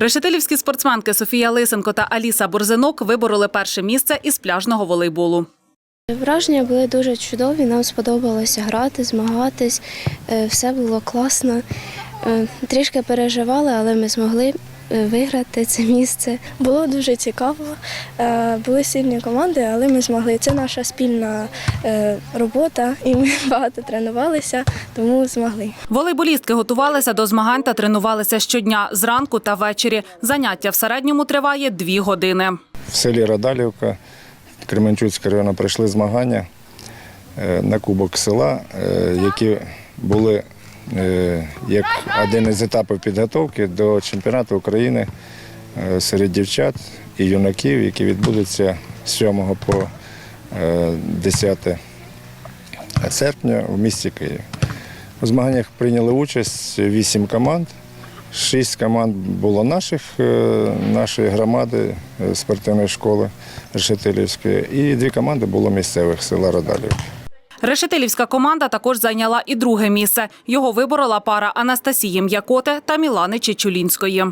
Решетилівські спортсменки Софія Лисенко та Аліса Борзинок вибороли перше місце із пляжного волейболу. Враження були дуже чудові. Нам сподобалося грати, змагатись. Е, Все було класно. Е, Трішки переживали, але ми змогли е, виграти це місце. Було дуже цікаво. Е, Були сильні команди, але ми змогли. Це наша спільна робота, і ми багато тренувалися, тому змогли. Волейболістки готувалися до змагань та тренувалися щодня зранку та ввечері. Заняття в середньому триває дві години. В селі Радалівка Кременчуцького району пройшли змагання на кубок села, які були як один із етапів підготовки до чемпіонату України е, серед дівчат і юнаків, які відбудуться з 7 по е, 10 серпня в місті Київ. У змаганнях прийняли участь вісім команд. Шість команд було наших, е, нашої громади е, спортивної школи Решетилівської, і дві команди було місцевих села Радалів. Решетилівська команда також зайняла і друге місце. Його виборола пара Анастасії М'якоте та Мілани Чечулінської.